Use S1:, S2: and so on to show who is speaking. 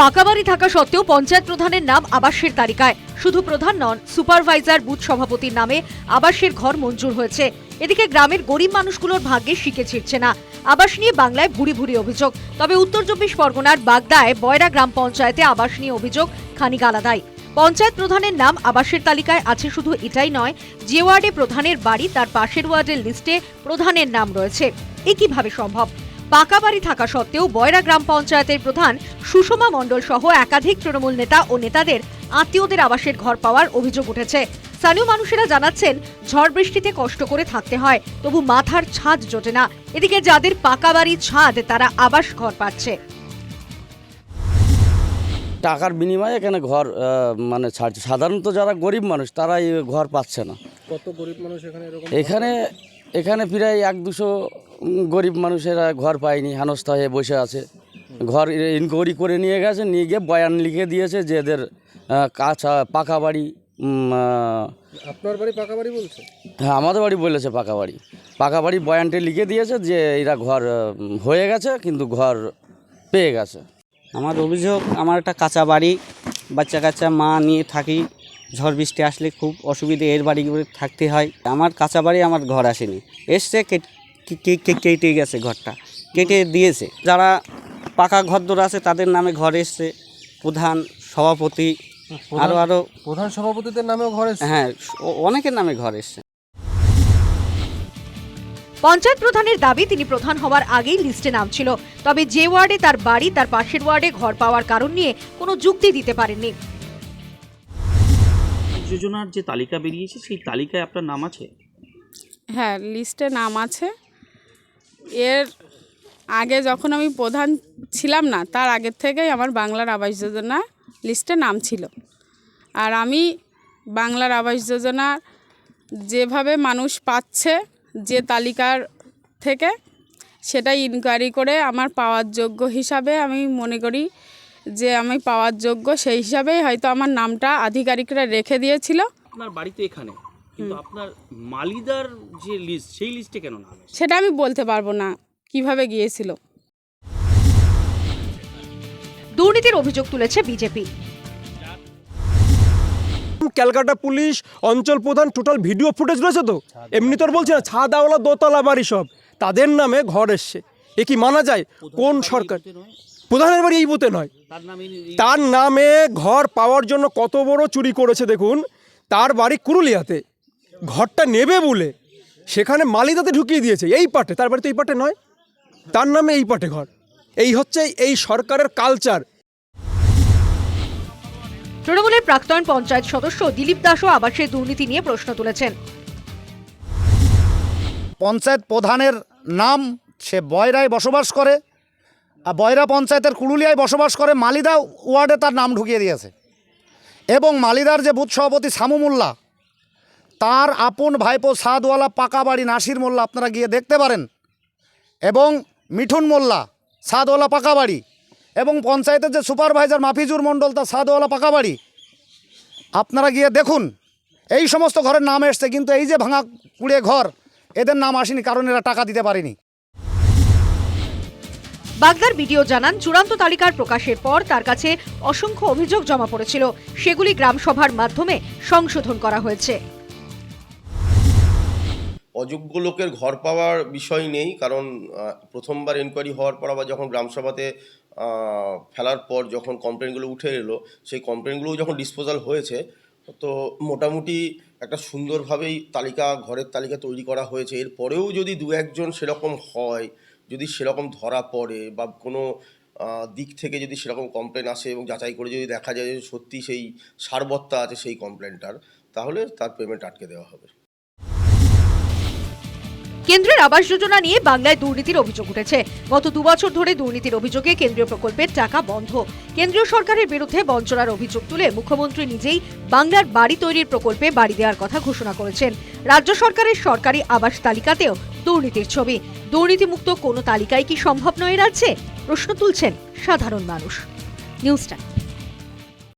S1: পাকা বাড়ি থাকা সত্ত্বেও পঞ্চায়েত প্রধানের নাম আবাসের তালিকায়। শুধু প্রধান নন, সুপারভাইজার বুথ সভাপতির নামে আবাসের ঘর মঞ্জুর হয়েছে। এদিকে গ্রামের গরিব মানুষগুলোর ভাগ্যে শিকে ছিটছে না। আবাস নিয়ে বাংলায় ভুরি ভুরি অভিযোগ। তবে উত্তর চব্বিশ পরগনার বাগদায় বয়রা গ্রাম পঞ্চায়েতে আবাস নিয়ে অভিযোগ খানিক আলাদাই। পঞ্চায়েত প্রধানের নাম আবাসের তালিকায় আছে শুধু এটাই নয়, যে ওয়ার্ডে প্রধানের বাড়ি তার পাশের ওয়ার্ডের লিস্টে প্রধানের নাম রয়েছে। এ কীভাবে সম্ভব? পাকা বাড়ি থাকা সত্ত্বেও বয়রা গ্রাম পঞ্চায়েতের প্রধান সুষমা মণ্ডল সহ একাধিক তৃণমূল নেতা ও নেতাদের আত্মীয়দের আবাসের ঘর পাওয়ার অভিযোগ উঠেছে। স্থানীয় মানুষেরা জানাচ্ছেন ঝড় বৃষ্টিতে কষ্ট করে থাকতে হয় তবু মাথার ছাদ জোটে না। এদিকে যাদের পাকা বাড়ির ছাদ তারা আবাস ঘর পাচ্ছে।
S2: টাকার বিনিময়ে এখানে ঘর মানে ছাড়ছে। সাধারণত যারা গরিব মানুষ তারা এই ঘর পাচ্ছে না।
S3: কত গরিব মানুষ এখানে
S2: এখানে এখানে প্রায় এক দুশো গরিব মানুষেরা ঘর পায়নি হেনস্থা হয়ে বসে আছে। ঘর ইনকোয়ারি করে নিয়ে গেছে নিয়ে গিয়ে বয়ান লিখে দিয়েছে যে এদের কাঁচা পাকা বাড়ি
S3: আপনার বাড়ি পাকা বাড়ি বলছে?
S2: হ্যাঁ আমাদের বাড়ি বলেছে পাকা বাড়ি। পাকা বাড়ি বয়ানটি লিখে দিয়েছে যে এরা ঘর হয়ে গেছে কিন্তু ঘর পেয়ে গেছে।
S4: আমার অভিযোগ আমার একটা কাঁচা বাড়ি বাচ্চা কাচ্চা মা নিয়ে থাকি ঝড় বৃষ্টি আসলে খুব অসুবিধে এর বাড়ি থাকতে হয়। আমার কাঁচা বাড়ি আমার ঘর আসেনি। এসছে কেট- কে- কে- কে- কেটে গেছে ঘরটা। কেটে দিয়েছে। যারা পাকা ঘরদোর আছে তাদের নামে ঘর এসছে। প্রধান সভাপতি আরও আরও
S3: প্রধান সভাপতিদের নামেও ঘর এসছে?
S4: হ্যাঁ অনেকের নামে ঘর এসছে।
S1: পঞ্চায়েত প্রধানের দাবি তিনি প্রধান হওয়ার আগেই লিস্টে নাম ছিল। তবে যে ওয়ার্ডে তার বাড়ি তার পাশের ওয়ার্ডে ঘর পাওয়ার কারণ নিয়ে কোনো যুক্তি দিতে পারেননি।
S5: যোজনার যে তালিকা বেরিয়েছে, সেই তালিকায় আপনার নাম আছে?
S6: হ্যাঁ লিস্টে নাম আছে। এর আগে যখন আমি প্রধান ছিলাম না, তার আগের থেকেই আমার বাংলার আবাস যোজনা লিস্টে নাম ছিল। আর আমি বাংলার আবাস যোজনা যেভাবে মানুষ পাচ্ছে, যে তালিকার থেকে সেটাই ইনকোয়ারি করে আমার পাওয়ার যোগ্য হিসাবে আমি মনে করি যে আমি পাওয়ার যোগ্য সেই হিসাবেই হয়তো আমার নামটা আধিকারিকরা রেখে দিয়েছিল।
S5: আপনার বাড়িতে এখানে কিন্তু আপনার মালিদার যে লিস্ট সেই লিস্টে কেন নাম
S6: সেটা আমি বলতে পারব না কীভাবে গিয়েছিল।
S1: দুর্নীতির অভিযোগ তুলেছে বিজেপি।
S7: ক্যালকাটা পুলিশ অঞ্চল প্রধান টোটাল ভিডিও ফুটেজ রয়েছে তো? এমনি তোর বলছি না ছাদাওয়ালা দোতলা বাড়ি সব। তাদের নামে ঘর এসছে। এ কি মানা যায়? কোন সরকার? প্রধানের বাড়ি এই বুথে নয়।
S5: তার নামে এই-
S7: তার নামে ঘর পাওয়ার জন্য কত বড় চুরি করেছে দেখুন। তার বাড়ি কুরুলিয়াতে। ঘরটা নেবে বলে সেখানে মালিদাতে ঢুকিয়ে দিয়েছে। এই পাটে তার বাড়ি তো এই পাটে নয়। তার নামে এই পাটে ঘর। এই হচ্ছে এই সরকারের কালচার
S1: তৃণমূলের প্রাক্তন পঞ্চায়েত সদস্য দিলীপ দাসও আবাসের দুর্নীতি নিয়ে প্রশ্ন তুলেছেন।
S8: পঞ্চায়েত প্রধানের নাম সে বয়রায় বসবাস করে। আর বয়রা পঞ্চায়েতের কুড়ুলিয়ায় বসবাস করে মালিদা ওয়ার্ডে তার নাম ঢুকিয়ে দিয়েছে। এবং মালিদার যে বুথ সভাপতি সামু মোল্লা, তার আপন ভাইপো সাদওয়ালা পাকা বাড়ি নাসির মোল্লা আপনারা গিয়ে দেখতে পারেন। এবং মিঠুন মোল্লা, সাদওয়ালা পাকা বাড়ি। এবং পঞ্চায়েতের যে সুপারভাইজার মাফিজুর মণ্ডল, তার সাদওয়ালা পাকা বাড়ি। আপনারা গিয়ে দেখুন, এই সমস্ত ঘরের নাম এসছে, কিন্তু এই যে ভাঙা কুড়ে ঘর, এদের নাম আসেনি, কারণ এরা টাকা দিতে পারেনি।
S1: বাগদার ভিডিও জানান, চূড়ান্ত তালিকার প্রকাশের পর তার কাছে অসংখ্য অভিযোগ জমা পড়েছিল। সেগুলি গ্রামসভার মাধ্যমে সংশোধন করা হয়েছে।
S9: অযোগ্য লোকের ঘর পাওয়ার বিষয় নেই, কারণ প্রথমবার এনকোয়ারি হওয়ার পর আবার যখন গ্রামসভাতে ফেলার পর যখন কমপ্লেনগুলো উঠে এলো, সেই কমপ্লেনগুলোও যখন ডিসপোজাল হয়েছে, তো মোটামুটি একটা সুন্দরভাবেই তালিকা, ঘরের তালিকা তৈরি করা হয়েছে। এরপরেও যদি দু একজন সেরকম হয় যদি সেরকম ধরা পড়ে বা কোনো দিক থেকে যদি সেরকম কমপ্লেন আসে এবং যাচাই করে যদি দেখা যায় যে সত্যি সেই সারবত্তা আছে সেই কমপ্লেনটার তাহলে তার পেমেন্ট আটকে দেওয়া হবে।
S1: কেন্দ্রের আবাস যোজনা নিয়ে বাংলায় দুর্নীতির অভিযোগ উঠেছে। গত দুবছর ধরে দুর্নীতির অভিযোগে কেন্দ্রীয় প্রকল্পের টাকা বন্ধ। কেন্দ্রীয় সরকারের বিরুদ্ধে বঞ্চনার অভিযোগ তুলে মুখ্যমন্ত্রী নিজেই বাংলার বাড়ি তৈরির প্রকল্পে বাড়ি দেওয়ার কথা ঘোষণা করেছেন। রাজ্য সরকারের সরকারি আবাস তালিকাতেও দুর্নীতির ছবি। দুর্নীতিমুক্ত কোনো তালিকায় কি সম্ভব নয় রাজ্যে? প্রশ্ন তুলছেন সাধারণ মানুষ। News time.